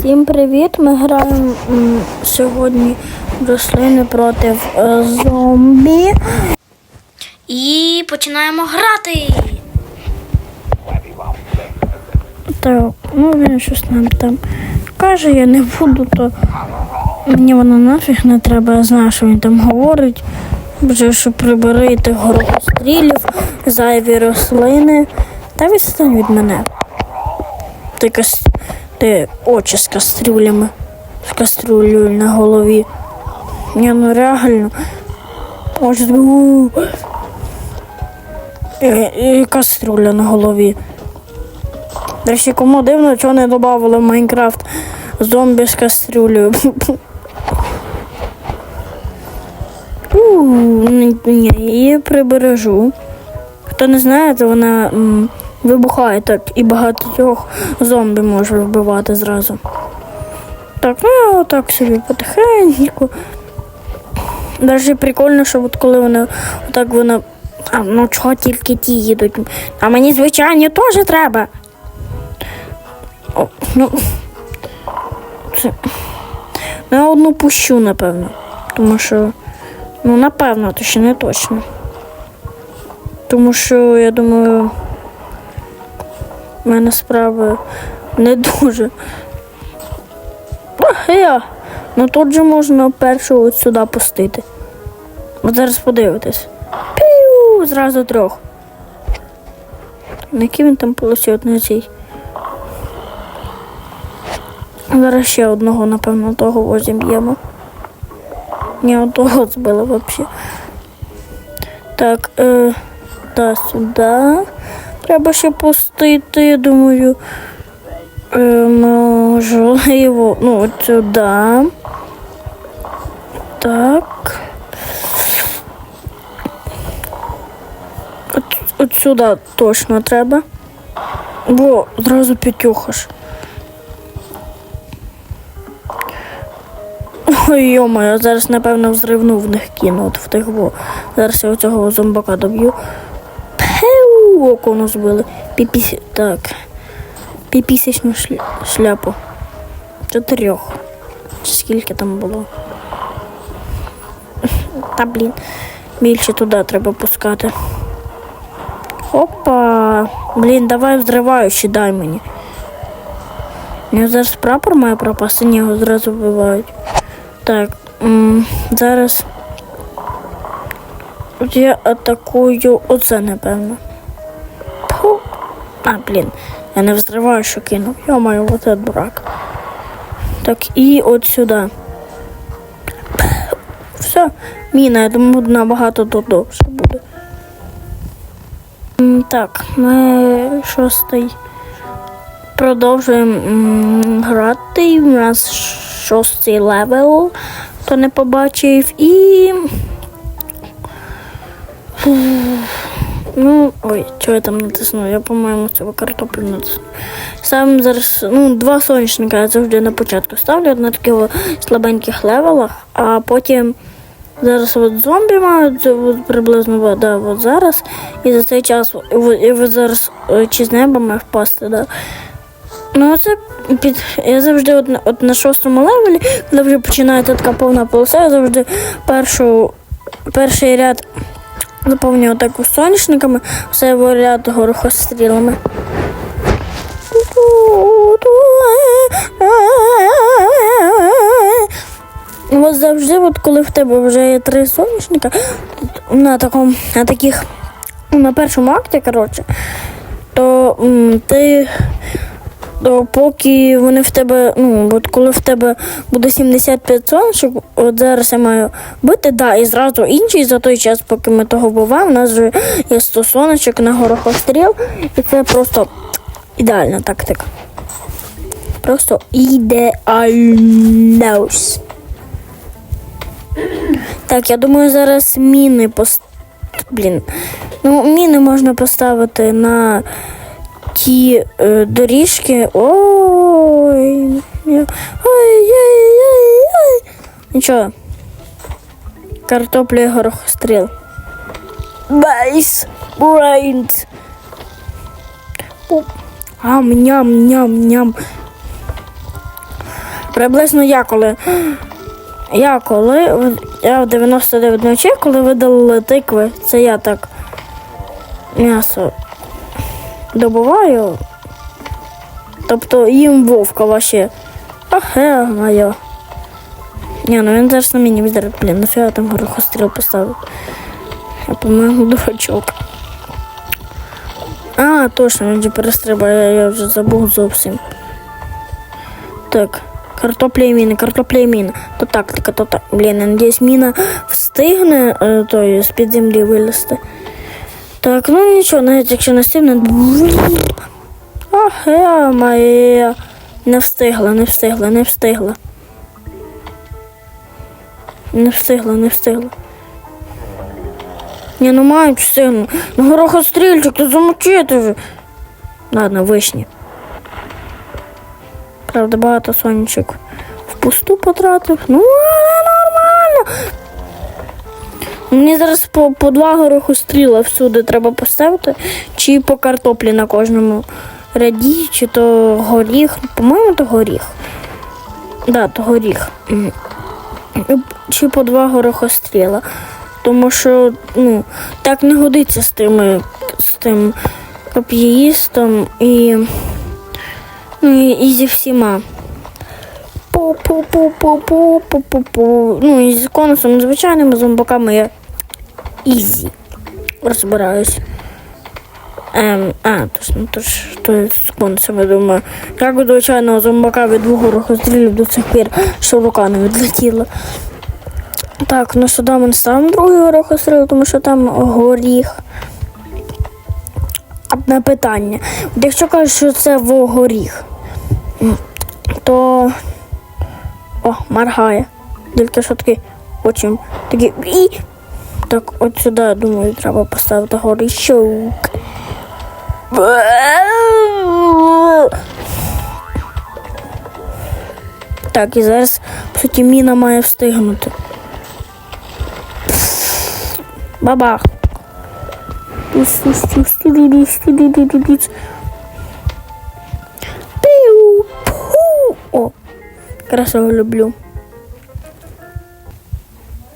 Всім привіт! Ми граємо сьогодні рослини проти е, зомбі. І починаємо грати. Так, ну він щось нам там каже, я не буду, то мені воно нафіг не треба, я знаю, що він там говорить. Вже що прибери тих горохострілів, зайві рослини. Та відстань від мене. Ти, кас... ти очі з кастрюлями, з кастрюлею на голові. Ні, ну реально. Ось. І, і кастрюля на голові. До речі, кому дивно, чого не додавали в Майнкрафт зомбі з кастрюлею. Ні, ні, її прибережу. Хто не знає, то вона вибухає так і багатьох зомбі може вбивати зразу. Так, ну отак собі потихеньку. Навіть прикольно, що от коли вона отак вона. А ну чого тільки ті їдуть? А мені звичайні теж треба. О, ну, це... ну, я одну пущу, напевно. Тому що. Ну, напевно, то ще не точно. Тому що, я думаю, в мене справи не дуже. Я. Ну тут же можна першу от сюди пустити. От зараз подивитись. Піу! Зразу трьох. На який він там полосів на цій? Зараз ще одного, напевно, того возім'ємо. Ні, одного збили взагалі. Так, е, та сюди. Треба ще пустити, я думаю. Е, можливо, ну, от сюди. Так. От, от сюди точно треба. Во, одразу п'ятюха ж. Ой, йома, зараз, напевно, взривну в них кину, от в тих во. Зараз я оцього зомбака доб'ю. Пеу, око воно збили. Піпіс... Так. Піпісячну шля... шляпу. Чотирьох. Скільки там було? Та блін. Більше туди треба пускати. Опа. Блін, давай взриваючи, дай мені. Я зараз прапор має пропасти, ні, його зразу вбивають. Так, м, зараз я атакую оце, напевно. А, блін, я не взриваю, що кинув. Йо-моє, оце дурак. Так, і от сюди. Все, міна, я думаю, набагато довше буде. Так, ми шостий. Продовжуємо грати. У нас шостий левел, хто не побачив. І. Ну, ой, що я там натисну? Я, по-моєму, цього картоплю натисну. Ставимо зараз, ну, два сонячника я завжди на початку ставлю на таких слабеньких левелах, а потім зараз от зомбі мають от, приблизно да, от зараз. І за цей час і от зараз е, чи з неба має впасти, да. Ну, це під. Я завжди от, от на шостому левелі, коли вже починається така повна полоса, я завжди першу, перший ряд заповнюю таку соняшниками, все ряд горохострілами. От завжди, от коли в тебе вже є три соняшника, на такому, на таких, на першому акті, коротше, то м, ти поки вони в тебе, ну, от коли в тебе буде 75 сонечок, от зараз я маю бити, да, і зразу інший за той час, поки ми того буваємо, у нас вже є 100 сонечок на горохостріл, і це просто ідеальна тактика. Просто ідеально. Так, я думаю, зараз міни пост... Блін. Ну, міни можна поставити на ті е, доріжки. Ой. Ой-ой-ой-ой. Нічого. Картопля і горохостріл. Бейс. Брейнс. Ам, ням, ням, ням. Приблизно я коли. Я коли. Я в 99 ночей, коли видалили тикви, це я так м'ясо добуваю. Тобто їм вовка вообще. Ахе, моє. Ні, ну він зараз на мені віддає, блін, нафіга там горохостріл поставив. Я, по-моєму, дурачок. А, точно, він же перестрибає, я вже забув зовсім. Так, картопля і міна, картопля і міна. То тактика, то так. Блін, я надіюсь, міна встигне е, той, з-під землі вилізти. Так, ну нічого, навіть якщо не встигне. Ах, моя. Не встигла, не встигла, не встигла. Не встигла, не встигла. Ні, ну мають встигну. Ну горохострільчик, то замочити вже. Ладно, вишні. Правда, багато сонечок впусту потратив. Ну, нормально. Мені зараз по, по два горохостріла всюди треба поставити, чи по картоплі на кожному ряді, чи то горіх. По-моєму, то горіх. Да, то горіх. Чи по два горохостріла. Тому що ну, так не годиться з тими з тим коп'єїстом і, ну, і, і зі всіма. Пу-пу-пу-пу-пу-пу-пу-пу. Ну, і з конусом звичайними зомбаками я ізі розбираюсь. Ем, а, точно, то ж то з конусами думаю. Як у звичайного зомбака від двох горохострілів до цих пір, що рука не відлетіла. Так, ну сюди ми ставимо другий горохостріл, тому що там горіх. Одне питання. Якщо кажуть, що це вогоріх, то. О, моргає. Тільки що такий очим. Такий. Так, от сюди, думаю, треба поставити горішок. Так, і зараз, по суті, міна має встигнути. Бабах. О, красиво люблю.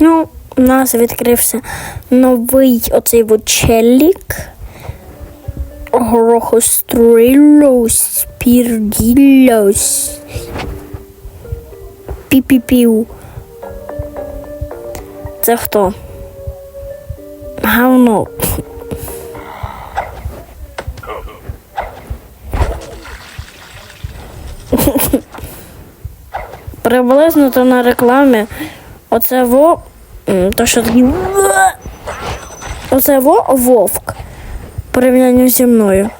Ну, у нас відкрився новий оцей челік. Горохострілос, пірділос. Пі-пі-пів. Це хто? Говно. Приблизно то на рекламі. Оце во. То що такі. Оце во вовк. В порівнянні зі мною.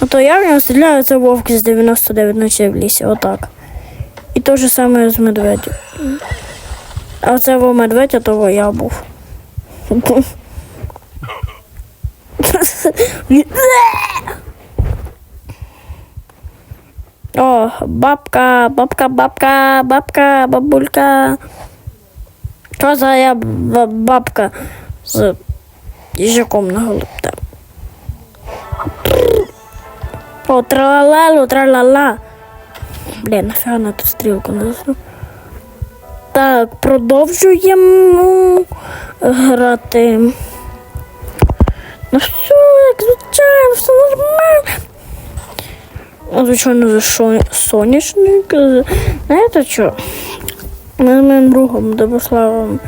Ото я в нього стріляю, це вовк з 99 ночей в лісі. Отак. І те ж саме з медведем. А це во медведь, а то во я був. О, бабка, бабка, бабка, бабка, бабулька. Що за я бабка з їжаком на голубта? О, тралалу, тралала. Блін, нафіга на ту стрілку несу. Так, продовжуємо грати. Ну все, як звичайно, все нормально. Ну, Звичайно, за соняшник. Знаєте що? Ми з моїм другом Добославом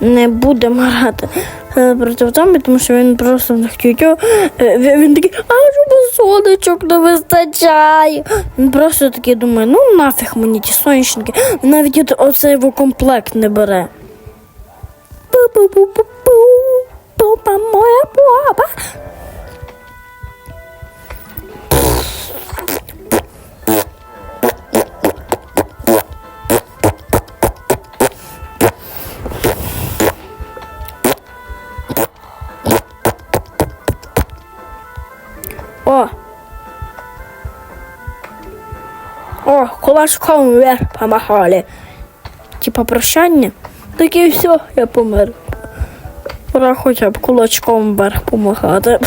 не будемо грати е, проти зомбі, тому що він просто не хотів. Він, такий, а чому сонечок не вистачає? Він просто такий думає, ну нафіг мені ті сонячники. Навіть оцей його комплект не бере. Пу-пу-пу-пу-пу, О, конверт помахали. Типа прощання. Так і все, я помер. Пора хоча б кулачком вверх помахати.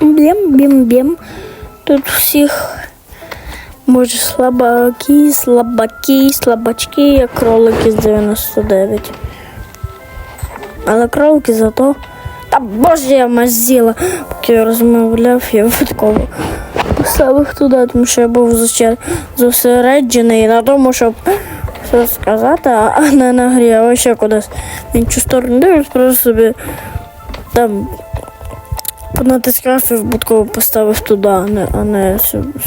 Поб'ємо тут всіх. Може, слабаки, слабаки, слабачки, як кролики з 99. Але кролики зато. Та боже, я мазіла. Поки я розмовляв, я випадково поставив туди, тому що я був зосереджений на тому, щоб все сказати, а а не на грі, а ще кудись в іншу сторону дивлюсь, просто собі там понатискав і випадково поставив туди, а не,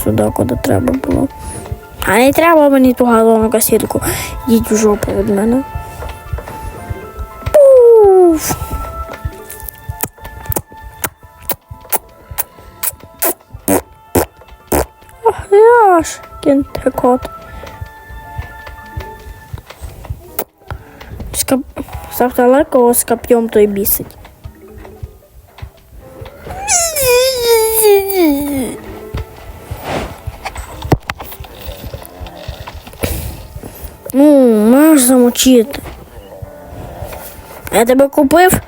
сюди, куди треба було. А не треба мені ту газову касетку. Йдіть в жопу від мене. Пуф. Ах, яш, кінтекот. Скап... Ставте лайк, кого з коп'єм той бісить. Ну, можеш замочити. Я тебе купив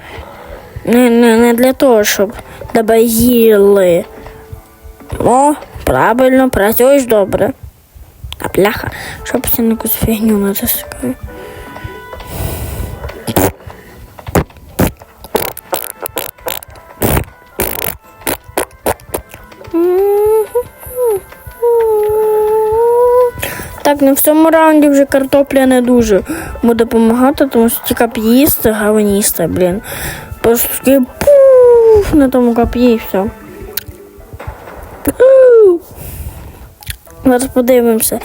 не, не, не для того, щоб тебе їли. О, правильно, працюєш добре. А бляха, що постійно якусь фігню натискаю. Так, на всьому раунді вже картопля не дуже буде допомагати, тому що ті кап'їсти, гаваністи, блін. Просто пуф на тому кап'ї і все. Зараз подивимося,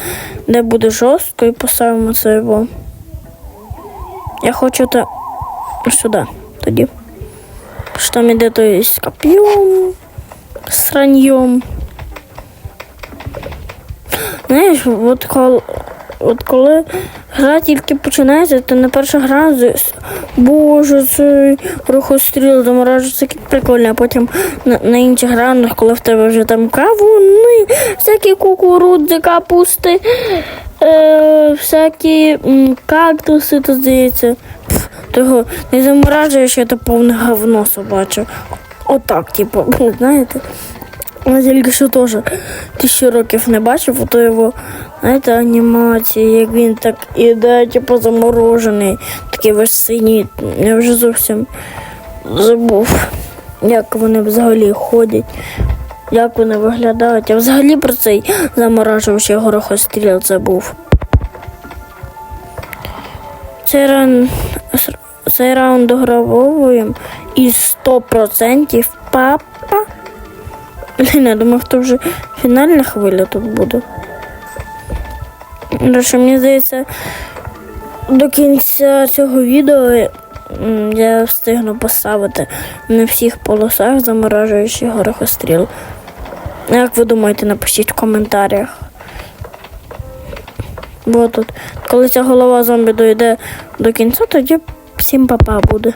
де буде жорстко і поставимо це його. Я хочу та сюди тоді. Що там іде той з коп'єм, з раньєм. Знаєш, от коли, от коли гра тільки починається, то не перша гра з Боже, цей рухостріл заморажує, це прикольно, а потім на, на інших раундах, коли в тебе вже там кавуни, всякі кукурудзи, капусти, е, всякі м, кактуси, то здається, пф, то його не заморажуєш, я то повне говно собаче. Отак, типу, знаєте. Я тільки що теж тисячу років не бачив, ото його, знаєте, анімації, як він так іде, типу заморожений, такий весь синій. Я вже зовсім забув, як вони взагалі ходять, як вони виглядають. Я взагалі про цей заморажувачий горохостріл забув. Цей ран... цей раунд догравовуємо і 100% папа. Блін, я думав, то вже фінальна хвиля тут буде. Що мені здається, до кінця цього відео я встигну поставити на всіх полосах заморажуючий горохостріл. Як ви думаєте, напишіть в коментарях. Бо тут, коли ця голова зомбі дойде до кінця, тоді всім папа буде.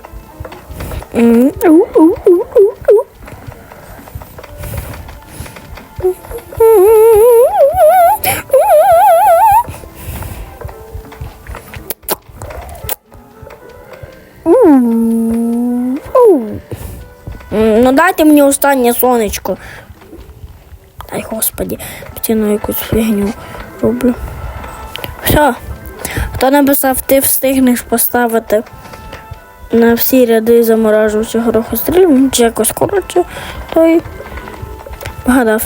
Ну дайте мені останнє сонечко. Ай, господі, постійно якусь фігню роблю. Все. Хто написав, ти встигнеш поставити на всі ряди заморажуючих горохострілів, чи якось коротше, той вгадав.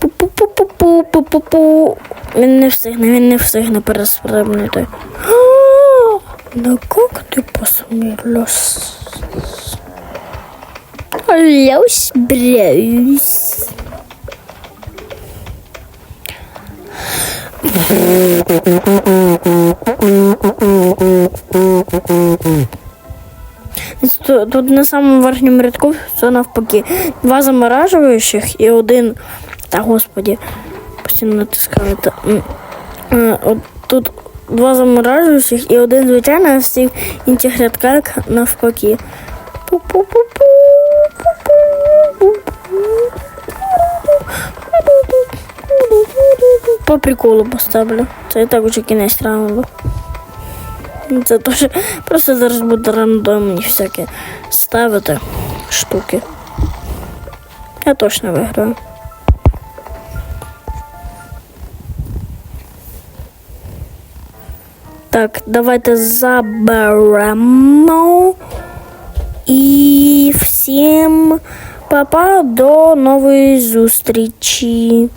Пу-пу-пу-пу-пу-пу-пу. Він не встигне, він не встигне переспрямнути. Ну как ты посмелась? Ляусь, бряусь. Тут, на самому верхньому рядку все навпаки. Два заморажуючих і один. Та господі, постійно натискаю. Та, е, от тут два заморажуючих і один звичайний, в всіх інших рядках навпаки. Пу-пу-пу-пу, пу-пу-пу-пу. По приколу поставлю. Це і так уже кінець раунду. Ну, Це теж просто зараз буде рандомні всякі ставити штуки. Я точно виграю. Так, давайте заберемо. І всім папа до нової зустрічі.